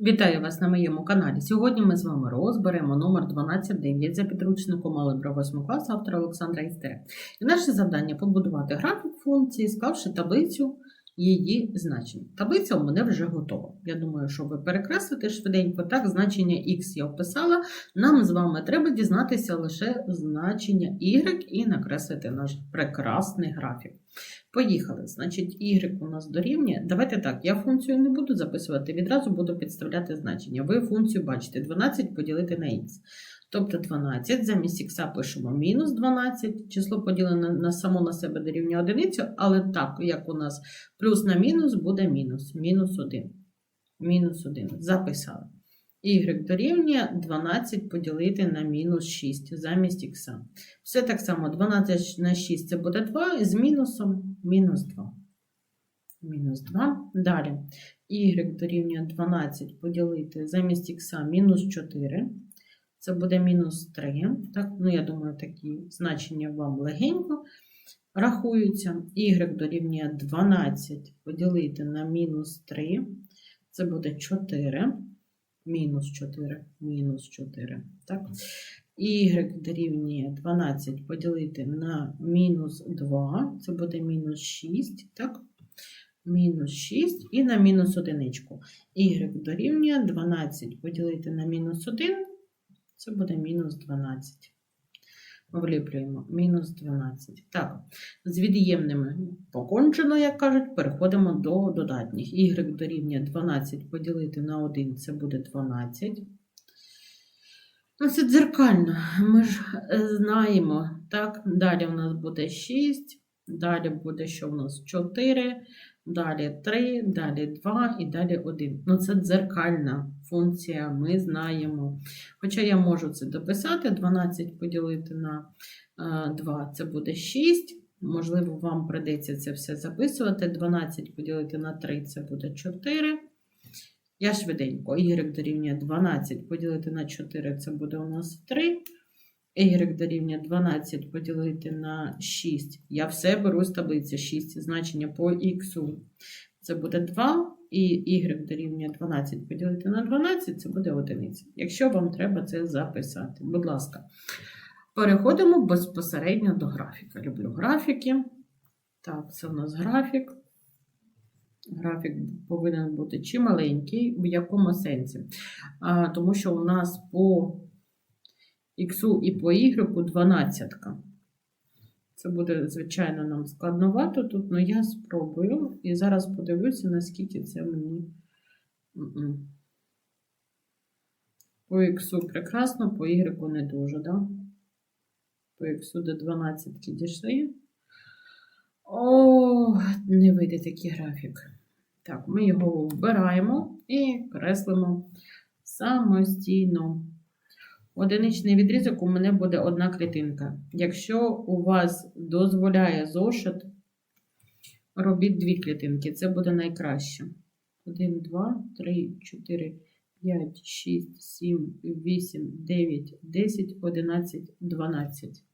Вітаю вас на моєму каналі. Сьогодні ми з вами розберемо номер 12.9 за підручником Алgebra 8 класу автора Олександра Істере. І наше завдання побудувати графік функції, склавши таблицю її значень. Таблиця у мене вже готова. Я думаю, що ви перекреслите швиденько. Так, значення X я вписала. Нам з вами треба дізнатися лише значення Y і накреслити наш прекрасний графік. Поїхали. Значить, y у нас дорівнює. Давайте так, я функцію не буду записувати, відразу буду підставляти значення. Ви функцію бачите 12 поділити на х. Тобто 12, замість х пишемо мінус 12, число поділене на само на себе дорівнює одиницю, але так, як у нас плюс на мінус, буде мінус. Мінус 1. Мінус 1. Записали. Y дорівнює 12 поділити на мінус 6 замість х. Все так само 12 на 6 це буде 2 і з мінусом мінус 2. Мінус 2. Далі y дорівнює 12 поділити замість х мінус 4. Це буде мінус 3. Так? Ну, я думаю, такі значення вам легенько рахуються. y дорівнює 12 поділити на мінус 3. Це буде 4. Мінус 4, мінус 4. Так? Y дорівнює 12 поділити на мінус 2, це буде мінус 6, так? Мінус 6 і на мінус 1. Y дорівнює 12 поділити на мінус 1, це буде мінус 12. Вліплюємо мінус 12. Так, з від'ємними покончено, як кажуть, переходимо до додатніх. Y дорівнює 12 поділити на 1, це буде 12. Ну, це дзеркально, ми ж е, знаємо. Так, далі у нас буде 6, далі буде, що в нас 4, далі 3, далі 2 і далі 1. Ну, це дзеркальна функція, ми знаємо. Хоча я можу це дописати, 12 поділити на 2 це буде 6. Можливо, вам придеться це все записувати. 12 поділити на 3 це буде 4. Я швиденько. Y дорівнює 12 поділити на 4 це буде у нас 3. Y дорівнює 12 поділити на 6. Я все беру з таблиці 6 значення по Х. Це буде 2. І y дорівнює 12 поділити на 12 це буде 1. Якщо вам треба це записати, будь ласка. Переходимо безпосередньо до графіка. Люблю графіки. Так, це у нас графік. Графік повинен бути чи маленький, в якому сенсі? А, Тому що у нас по Х і по Y 12. Це буде, звичайно, нам складновато тут, але я спробую і зараз подивлюся, наскільки це мені. По Х прекрасно, по Y не дуже, да? По Х до 12 дійшли. О, не вийде такий графік. Так, ми його вбираємо і креслимо самостійно. Одиничний відрізок у мене буде одна клітинка. Якщо у вас дозволяє зошит, робіть дві клітинки. Це буде найкраще. 1, 2, 3, 4, 5, 6, 7, 8, 9, 10, 11, 12.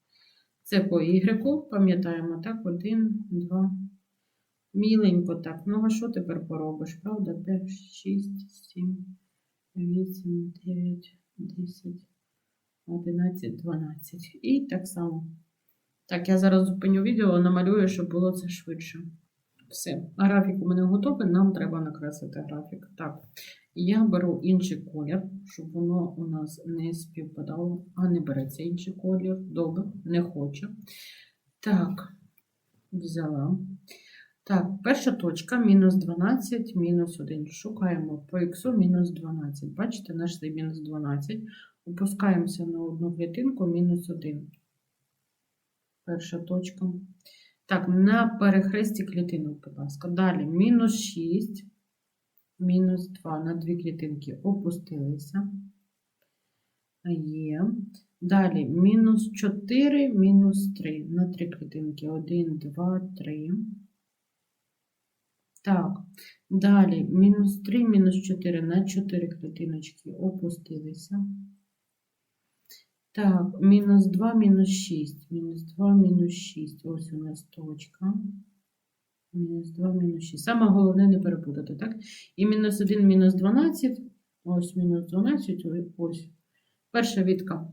Це по Y, пам'ятаємо, так? 1, 2. Міленько так. Ну, а що тепер поробиш, правда? 5, 6, 7, 8, 9, 10. 11, 12. І так само. Так, я зараз зупиню відео, намалюю, щоб було це швидше. Все. Графік у мене готовий, нам треба накреслити графік. Так, я беру інший колір, щоб воно у нас не співпадало. А не береться інший колір. Добре, не хочу. Так, взяла. Так, перша точка мінус 12, мінус 1. Шукаємо по х мінус 12. Бачите, наш мінус 12. Опускаємося на одну клітинку мінус 1. Перша точка. Так, на перехресті клітинок, будь ласка. Далі мінус 6, мінус 2 на дві клітинки опустилися. Є. Далі мінус 4, мінус 3 на три клітинки. 1, 2, 3. Так, далі мінус 3, мінус 4 на 4 клітиночки опустилися. Так, мінус 2, мінус 6. Мінус 2, мінус 6. Ось у нас точка. Мінус 2, мінус 6. Саме головне не перепутати, так? І мінус 1, мінус 12. Ось мінус 12, ось. Перша відка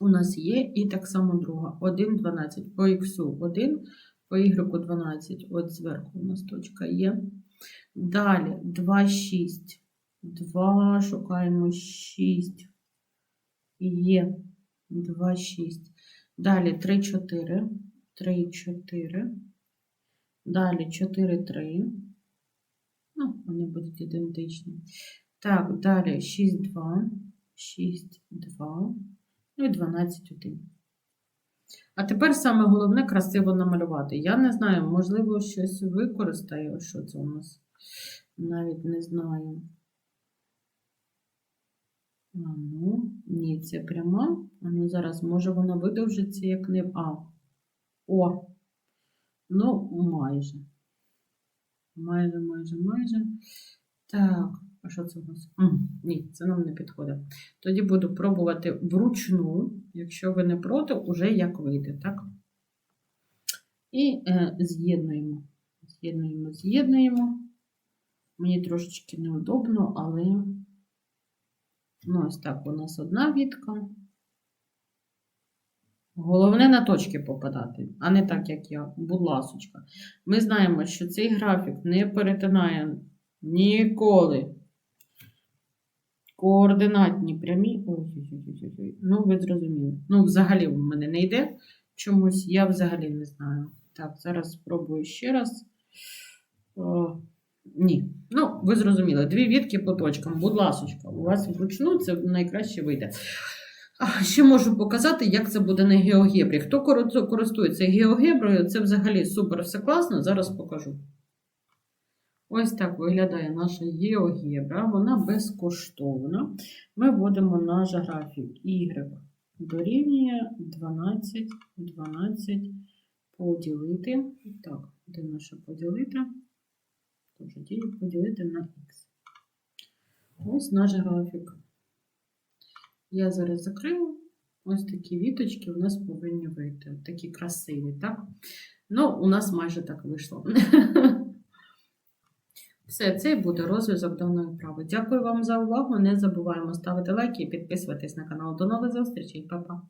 у нас є, і так само друга. 1, 12. По х 1, по y 12. От зверху у нас точка є. Далі 2, 6. 2, шукаємо 6. Є 2, 6. Далі 3, 4. 3, 4. Далі 4, 3. Ну, вони будуть ідентичні. Так, далі 6, 2. 6, 2. Ну і 12, 1. А тепер саме головне красиво намалювати. Я не знаю, можливо, щось використаю. Що це у нас? Навіть не знаю. А, ну, ні, це пряма. А ну зараз, може вона видовжиться, як не. А. О! Ну, майже. Майже, майже, майже. Так, а що це у нас? Ні, це нам не підходить. Тоді буду пробувати вручну, якщо ви не проти, уже як вийде, так? І е, з'єднуємо. З'єднуємо, з'єднуємо. Мені трошечки неудобно, але ну, ось так у нас одна вітка. Головне на точки попадати, а не так, як я, будь ласочка. Ми знаємо, що цей графік не перетинає ніколи координатні прямі. Ой-ой-ой. Ну, ви зрозуміли. Ну, взагалі в мене не йде чомусь, я взагалі не знаю. Так, зараз спробую ще раз. Ні. Ну, ви зрозуміли. Дві відки по точкам. Будь ласочка, у вас вручну це найкраще вийде. Ще можу показати, як це буде на геогебрі. Хто користується геогеброю, це взагалі супер все класно. Зараз покажу. Ось так виглядає наша геогебра. Вона безкоштовна. Ми вводимо наш графік Y дорівнює 12, 12 поділити. Так, де наше поділити? Тож дію поділити на Х. Ось наш графік. Я зараз закрию. Ось такі віточки у нас повинні вийти. Такі красиві, так? Ну, у нас майже так вийшло. Все, це і буде розв'язок даної вправи. Дякую вам за увагу. Не забуваємо ставити лайки і підписуватись на канал. До нових зустрічей, Па-па!